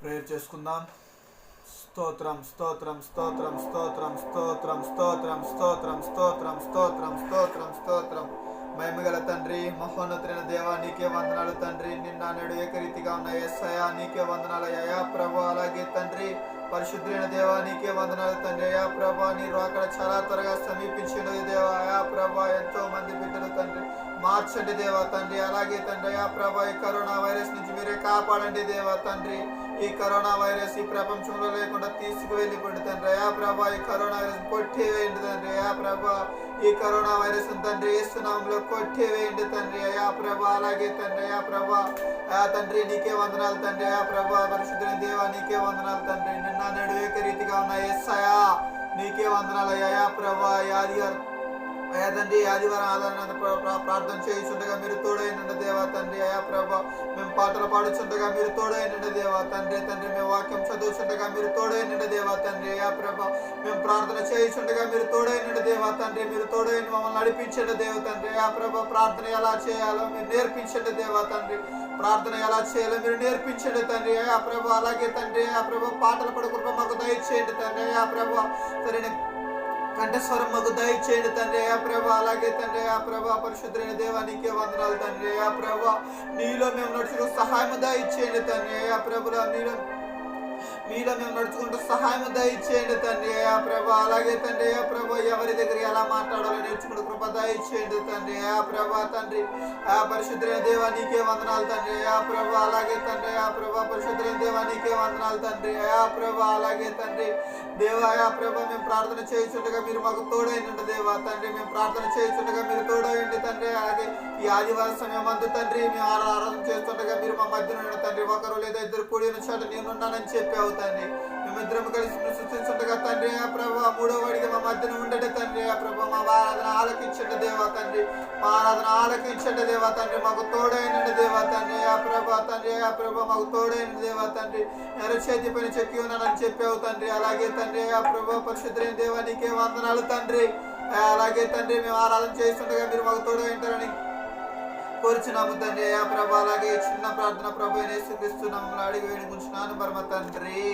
Prayer చేసుకుందాం స్తోత్రం స్తోత్రం స్తోత్రం స్తోత్రం స్తోత్రం స్తోత్రం స్తోత్రం స్తోత్రం స్తోత్రం స్తోత్రం స్తోత్రం మహిమగల తండ్రి మహోన్నతులైన దేవా నీకే వందనాలు తండ్రి నిన్న నేడు ఏకరీతిగా ఉన్న ఎస్ఐయా నీకే వందనాలు అయ్యా ప్రభు అలాగే తండ్రి పరిశుద్ధులైన దేవా నీకే వందనాలు తండ్రి అయా ప్రభా నీరు అక్కడ చాలా త్వరగా సమీపించినది దేవా అయా ప్రభా ఎంతో మంది బిడ్డలు తండ్రి మార్చండి దేవా తండ్రి అలాగే తండ్రి అయా ప్రభా ఈ కరోనా వైరస్ నుంచి మీరే కాపాడండి దేవా తండ్రి ఈ కరోనా వైరస్ ఈ ప్రపంచంలో లేకుండా తీసుకువెళ్ళిపోండి తండ్రి. అయా ప్రభా ఈ కరోనా వైరస్ కొట్టివేయండి తండ్రి. అయా ప్రభా ఈ కరోనా వైరస్ తండ్రి ఇస్తున్నాంలో కొట్టివేయండి తండ్రి. అయా ప్రభా అలాగే తండ్రి. అయా ప్రభా ఆ తండ్రి నీకే వందనాలు తండ్రి. అయా ప్రభా పరిశుద్ధుని దేవా నీకే వందనాలు తండ్రి. నిన్న నేడు ఏకరీతిగా ఉన్న ఎస్సయా నీకే వందనాలు అయ్యా. ప్రభా యాదిగారు అయా తండ్రి ఆదివారం ఆదరణ ప్ర- ప్రార్థన చేయుచుండగా మీరు తోడైనండి దేవా తండ్రి. అయా ప్రభా మేము పాటలు పాడుచుండగా మీరు తోడైనండి దేవా తండ్రి. తండ్రి మేము వాక్యం చదువుచుండగా మీరు తోడైనండి దేవా తండ్రి. అయా ప్రభా మేము ప్రార్థన చేయుచుండగా మీరు తోడైనండి దేవా తండ్రి. మీరు తోడైన మమ్మల్ని నడిపించండి దేవ తండ్రి. అయా ప్రభ ప్రార్థన ఎలా చేయాలో మీరు నేర్పించండి దేవా తండ్రి. ప్రార్థన ఎలా చేయాలో మీరు నేర్పించండి తండ్రి. అయా ప్రభ అలాగే తండ్రి. ఆ ప్రభ పాటలు పడుకున్న మాకు దయచేయండి తండ్రి. అయా ప్రభా సరైన కంఠస్వరం మాకు దయచేయండి తండ్రి ఆ ప్రభా. అలాగే తండ్రి ఆ ప్రభా పరిశుద్ధులైన దేవానికి వందనాలు తండ్రి ఆ ప్రభా. నీలో మేము నడుచుకు సహాయం దయచేయండి తండ్రి ఆ ప్రభుల నీలో మీలో మేము నడుచుకుంటూ సహాయం దయచేయండి తండ్రి అయ్యా ప్రభా. అలాగే తండ్రి అయ్యా ప్రభా ఎవరి దగ్గర ఎలా మాట్లాడాలో నేర్చుకుంటూ కృప దయచేయండి తండ్రి అయ్యా ప్రభా. తండ్రి ఆ పరిశుద్ధులైన దేవా నీకే వందనాలు తండ్రి అయ్యా ప్రభా. అలాగే తండ్రి అయ్యా ప్రభా పరిశుద్ధులైన దేవా నీకే వందనాలు తండ్రి అయా ప్రభా. అలాగే తండ్రి దేవా అయా ప్రభా మేము ప్రార్థన చేయుచుండగా మీరు మాకు తోడైనండి దేవా. తండ్రి మేము ప్రార్థన చేయుచుండగా మీరు తోడైండి తండ్రి. అలాగే ఈ ఆదివారం సమయం అందు తండ్రి మేము ఆరా- ఆరాధన చేస్తుండగా మీరు మా మధ్యన ఉండండి తండ్రి ఒకరు లేదా ఇద్దరు కూడిన చోట నేనున్నానని చెప్పావు తండ్రి. మేమిద్దరం కలిసి సృష్టించుండగా తండ్రి ఆ ప్రభా మూడో వాడికి మా మధ్యన ఉండడు తండ్రి ఆ ప్రభా మా ఆరాధన ఆలకించండి దేవా తండ్రి. మా ఆరాధన ఆలకించండి దేవా తండ్రి మాకు తోడైనండి దేవా తండ్రి. ఆ ప్రభా తండ్రి ఆ ప్రభా మాకు తోడైన దేవా తండ్రి. ఎర్ర చేతి పైన చెక్కి ఉన్నానని చెప్పావు తండ్రి. అలాగే తండ్రి ఆ ప్రభా పరిశుద్ధులైన దేవా నీకే వందనాలు తండ్రి. అలాగే తండ్రి మేము ఆరాధన చేస్తుండగా మీరు మాకు తోడైంటారని కోరుచున్నాము తండ్రి. ఆ ప్రభా అలాగే చిన్న ప్రార్థన ప్రభు యేసుక్రీస్తు నామములో అడిగి వేడుకుంటున్నాను పరమ తండ్రి.